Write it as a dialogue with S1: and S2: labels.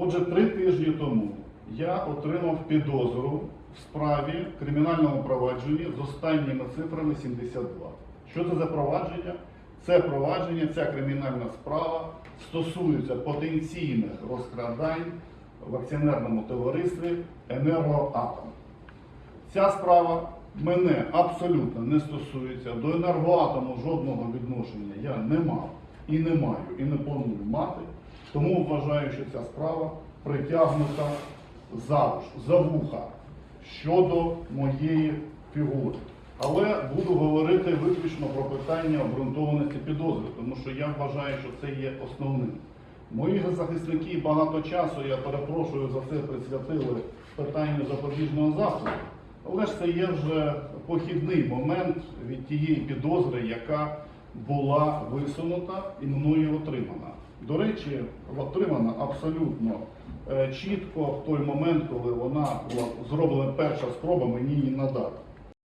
S1: Отже, три тижні тому я отримав підозру в справі кримінальному провадженні з останніми цифрами 72. Що це за провадження? Це провадження, ця кримінальна справа стосується потенційних розкрадань в акціонерному товаристві Енергоатом. Ця справа мене абсолютно не стосується. До енергоатому жодного відношення я не мав і не маю, і не планую мати. Тому вважаю, що ця справа притягнута за, за вуха щодо моєї фігури. Але буду говорити виключно про питання обґрунтованості підозри, тому що я вважаю, що це є основним. Мої захисники багато часу, я перепрошую за це, присвятили питанню запобіжного заходу. Але ж це є вже похідний момент від тієї підозри, яка була висунута і мною отримана. До речі, отримана абсолютно е, чітко в той момент, коли вона була зроблена перша спроба мені її надати.